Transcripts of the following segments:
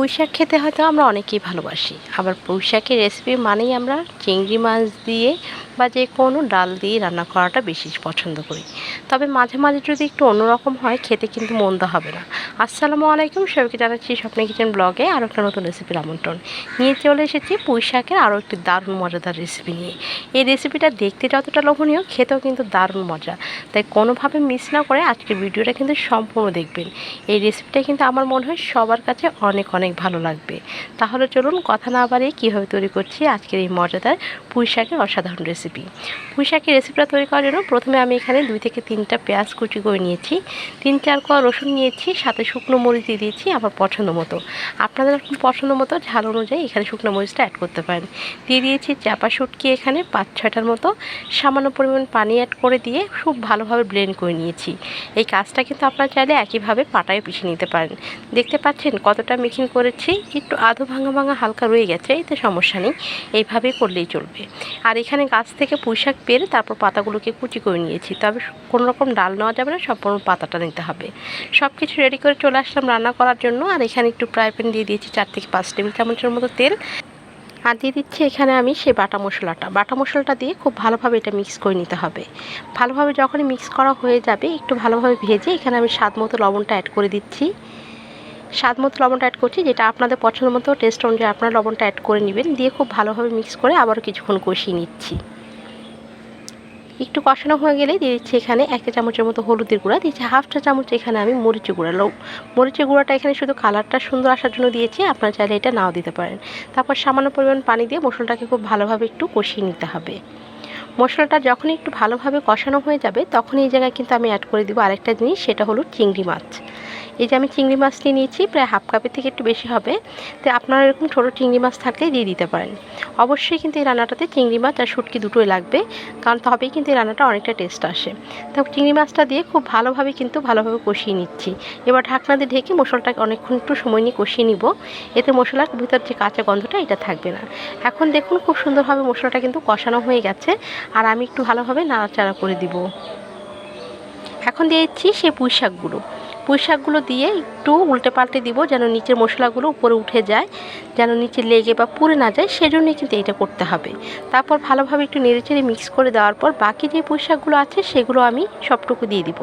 পুঁই শাক খেতে হয়তো আমরা অনেকেই ভালোবাসি। আবার পুঁই শাকের রেসিপি মানেই আমরা চিংড়ি মাছ দিয়ে বা যে কোনো ডাল দিয়ে রান্না করাটা বেশি পছন্দ করি। তবে মাঝে মাঝে যদি একটু অন্যরকম হয়, খেতে কিন্তু মন্দ হবে না। আসসালামু আলাইকুম, সবাইকে জানাচ্ছি স্বপ্নে কিচেন ব্লগে আরও একটা নতুন রেসিপির আমন্ত্রণ। নিয়ে চলে এসেছি পুঁই শাকের আরও একটি দারুণ মজাদার রেসিপি নিয়ে। এই রেসিপিটা দেখতে যতটা লোভনীয়, খেতেও কিন্তু দারুণ মজা। তাই কোনোভাবে মিস না করে আজকের ভিডিওটা কিন্তু সম্পূর্ণ দেখবেন। এই রেসিপিটা কিন্তু আমার মনে হয় সবার কাছে অনেক অনেক ভালো লাগবে। তাহলে চলুন কথা না বাড়িয়ে কীভাবে তৈরি করছি আজকের এই মজাদার পুঁই শাকের অসাধারণ রেসিপি পুঁই শাকের রেসিপিটা তৈরি করার জন্য প্রথমে আমি এখানে দুই থেকে তিনটা পেঁয়াজ কুচি করে নিয়েছি। তিন চার কোয়া রসুন নিয়েছি, সাথে শুকনো মরিচ দিয়ে দিয়েছি আমার পছন্দ মতো। আপনাদের পছন্দ মতো ঝাল অনুযায়ী এখানে শুকনো মরিচটা অ্যাড করতে পারেন। দিয়ে দিয়েছি চাপা শুটকি এখানে পাঁচ ছয়টার মতো। সামান্য পরিমাণ পানি অ্যাড করে দিয়ে খুব ভালোভাবে ব্লেন্ড করে নিয়েছি। এই কাজটা কিন্তু আপনারা চাইলে একইভাবে পাটায় পিষে নিতে পারেন। দেখতে পাচ্ছেন কতটা মিক্সিং করেছি। একটু আধো ভাঙা ভাঙা হালকা রয়ে গেছে, এতে সমস্যা নেই। এইভাবেই করলেই চলবে। আর এখানে গাছ থেকে পুঁইশাক পেরে তারপর পাতাগুলোকে কুচি করে নিয়েছি। তবে কোনো রকম ডাল নেওয়া যাবে না, সম্পূর্ণ পাতাটা নিতে হবে। সব কিছু রেডি করে চলে আসলাম রান্না করার জন্য। আর এখানে একটু ফ্রাই প্যান দিয়ে দিয়েছি চার থেকে পাঁচ টেবিল চামচের মতো তেল। আর দিয়ে দিচ্ছি এখানে আমি সেই বাটা মশলাটা। বাটা মশলাটা দিয়ে খুব ভালোভাবে এটা মিক্স করে নিতে হবে। ভালোভাবে যখনই মিক্স করা হয়ে যাবে, একটু ভালোভাবে ভেজে এখানে আমি স্বাদ মতো লবণটা অ্যাড করে দিচ্ছি। স্বাদ মতো লবণটা অ্যাড করছি, যেটা আপনাদের পছন্দ মতো টেস্ট অনুযায়ী আপনারা লবণটা অ্যাড করে নেবেন। দিয়ে খুব ভালোভাবে মিক্স করে আবারও কিছুক্ষণ কষিয়ে নিচ্ছি। একটু কষানো হয়ে গেলে দিয়ে দিচ্ছি এখানে একটা চামচের মতো হলুদের গুঁড়া। দিয়েছি হাফ চা চামচ এখানে আমি মরিচের গুঁড়া। মরিচের গুঁড়াটা এখানে শুধু কালারটা সুন্দর আসার জন্য দিয়েছি, আপনারা চাইলে এটা নাও দিতে পারেন। তারপর সামান্য পরিমাণ পানি দিয়ে মশলাটাকে খুব ভালোভাবে একটু কষিয়ে নিতে হবে। মশলাটা যখনই একটু ভালোভাবে কষানো হয়ে যাবে তখন এই জায়গায় কিন্তু আমি অ্যাড করে দিব আরেকটা জিনিস, সেটা হলো চিংড়ি মাছ। এই যে আমি চিংড়ি মাছটি নিয়েছি, প্রায় হাফ কাপের থেকে একটু বেশি হবে। তো আপনারা এরকম ছোটো চিংড়ি মাছ থাকলে দিয়ে দিতে পারেন। অবশ্যই কিন্তু এই রান্নাটাতে চিংড়ি মাছ আর শুটকি দুটোই লাগবে, কারণ তবেই কিন্তু এই রান্নাটা অনেকটা টেস্ট আসে। তো চিংড়ি মাছটা দিয়ে খুব ভালোভাবে কিন্তু ভালোভাবে কষিয়ে নিচ্ছি। এবার ঢাকনা দিয়ে ঢেকে মশলাটাকে অনেকক্ষণ একটু সময় নিয়ে কষিয়ে নিব। এতে মশলার ভিতর যে কাঁচা গন্ধটা, এটা থাকবে না। এখন দেখুন খুব সুন্দরভাবে মশলাটা কিন্তু কষানো হয়ে গেছে, আর আমি একটু ভালোভাবে নাড়াচাড়া করে দিব। এখন দিয়ে দিচ্ছি সেই পুঁই শাকগুলো পুঁই শাকগুলো দিয়ে একটু উল্টে পাল্টে দিব যেন নিচের মশলাগুলো উপরে উঠে যায়, যেন নিচে লেগে বা পুড়ে না যায়, সেজন্যই কিন্তু এটা করতে হবে। তারপর ভালোভাবে একটু নেড়ে চেড়ে মিক্স করে দেওয়ার পর বাকি যে পুঁই শাকগুলো আছে সেগুলো আমি সবটুকু দিয়ে দিব।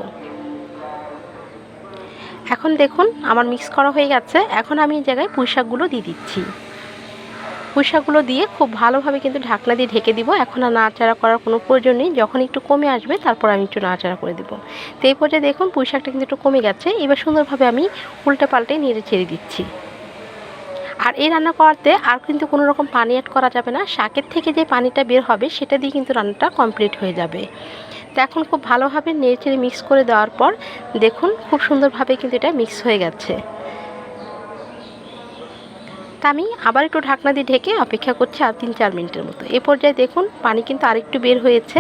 এখন দেখুন, আমার মিক্স করা হয়ে গেছে, এখন আমি এই জায়গায় পুঁই শাকগুলো দিয়ে দিচ্ছি। পুঁইশাকগুলো দিয়ে খুব ভালোভাবে কিন্তু ঢাকনা দিয়ে ঢেকে দিব। এখন আর নাড়াচাড়া করার কোনো প্রয়োজন নেই। যখন একটু কমে আসবে, তারপর আমি একটু নাড়াচাড়া করে দেবো। তো এই পর্যায়ে দেখুন পুঁইশাকটা কিন্তু একটু কমে গেছে। এবার সুন্দরভাবে আমি উল্টে পাল্টে নেড়ে ছেড়ে দিচ্ছি। আর এই রান্না করাতে আর কিন্তু কোনো রকম পানি অ্যাড করা যাবে না। শাকের থেকে যে পানিটা বের হবে, সেটা দিয়ে কিন্তু রান্নাটা কমপ্লিট হয়ে যাবে। তো এখন খুব ভালোভাবে নেড়ে মিক্স করে দেওয়ার পর দেখুন, খুব সুন্দরভাবে কিন্তু এটা মিক্স হয়ে গেছে। আমি আবার একটু ঢাকনা দিয়ে ঢেকে অপেক্ষা করছি আর তিন চার মিনিটের মতো। এ পর্যায়ে দেখুন, পানি কিন্তু আরেকটু বের হয়েছে।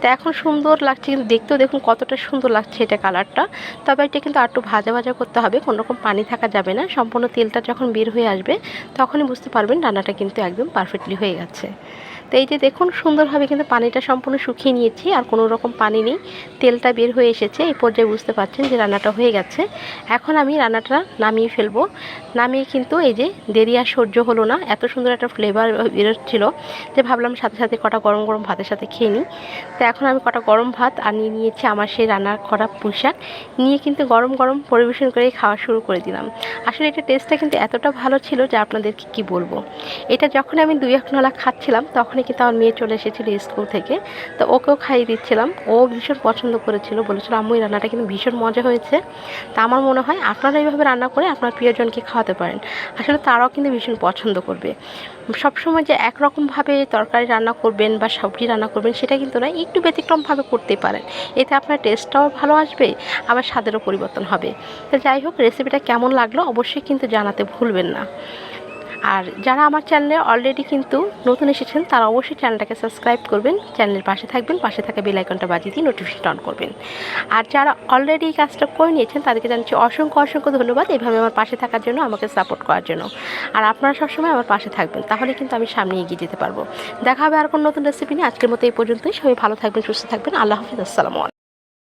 তা এখন সুন্দর লাগছে কিন্তু দেখতেও দেখুন কতটা সুন্দর লাগছে এটা কালারটা। তবে এটা কিন্তু আর একটু ভাজা ভাজা করতে হবে কোনোরকম পানি থাকা যাবে না। সম্পূর্ণ তেলটা যখন বের হয়ে আসবে, তখনই বুঝতে পারবেন রান্নাটা কিন্তু একদম পারফেক্টলি হয়ে গেছে। তো এই যে দেখুন, সুন্দরভাবে কিন্তু পানিটা সম্পূর্ণ শুকিয়ে নিয়েছি, আর কোনো রকম পানি নেই। তেলটা বের হয়ে এসেছে, এই পর্যায়ে বুঝতে পারছেন যে রান্নাটা হয়ে গেছে। এখন আমি রান্নাটা নামিয়ে ফেলব। নামিয়ে কিন্তু এই যে দেরি আর সহ্য হলো না, এত সুন্দর একটা ফ্লেভার বেরোচ্ছিল যে ভাবলাম সাথে সাথে কটা গরম গরম ভাতের সাথে খেয়ে নিই। তো এখন আমি কটা গরম ভাত আর নিয়ে নিয়েছি আমার সেই রান্নার করা পোশাক। নিয়ে কিন্তু গরম গরম পরিবেশন করে খাওয়া শুরু করে দিলাম। আসলে এটা টেস্টটা কিন্তু এতটা ভালো ছিল যে আপনাদেরকে কি বলব? এটা যখন আমি দুই এক নলা খাচ্ছিলাম তখনই কিন্তু আমার মেয়ে চলে এসেছিল স্কুল থেকে। তো ওকেও খাইয়ে দিচ্ছিলাম। ও ভীষণ পছন্দ করেছিল, বলেছিল, আম্মু রান্নাটা কিন্তু ভীষণ মজা হয়েছে। তা আমার মনে হয় আপনারা এইভাবে রান্না করে আপনার প্রিয়জনকে খাওয়াতে পারেন। আসলে তারাও কিন্তু ভীষণ পছন্দ করবে। সবসময় যে একরকমভাবে তরকারি রান্না করবেন বা সবজি রান্না করবেন, সেটা কিন্তু না একটু ব্যতিক্রমভাবে করতে পারেন। এতে আপনার টেস্টটাও ভালো আসবে, আবার স্বাদেরও পরিবর্তন হবে। তো যাই হোক, রেসিপিটা কেমন লাগল অবশ্যই কিন্তু জানাতে ভুলবেন না। আর যারা আমার চ্যানেলে অলরেডি কিন্তু নতুন এসেছেন, তারা অবশ্যই চ্যানেলটাকে সাবস্ক্রাইব করবেন, চ্যানেলের পাশে থাকবেন, পাশে থাকা বেল আইকনটা বাজিয়ে দিয়ে নোটিফিকেশন অন করবেন। আর যারা অলরেডি এই কাজটা করে নিয়েছেন, তাদেরকে জানাচ্ছি অসংখ্য অসংখ্য ধন্যবাদ এভাবে আমার পাশে থাকার জন্য, আমাকে সাপোর্ট করার জন্য। আর আপনারা সবসময় আমার পাশে থাকবেন, তাহলে কিন্তু আমি সামনে এগিয়ে যেতে পারব। দেখা হবে আর কোনো নতুন রেসিপি নিয়ে, আজকের মতো এই পর্যন্তই। সবাই ভালো থাকবেন, সুস্থ থাকবেন। আল্লাহ হাফিজ, আসসালামু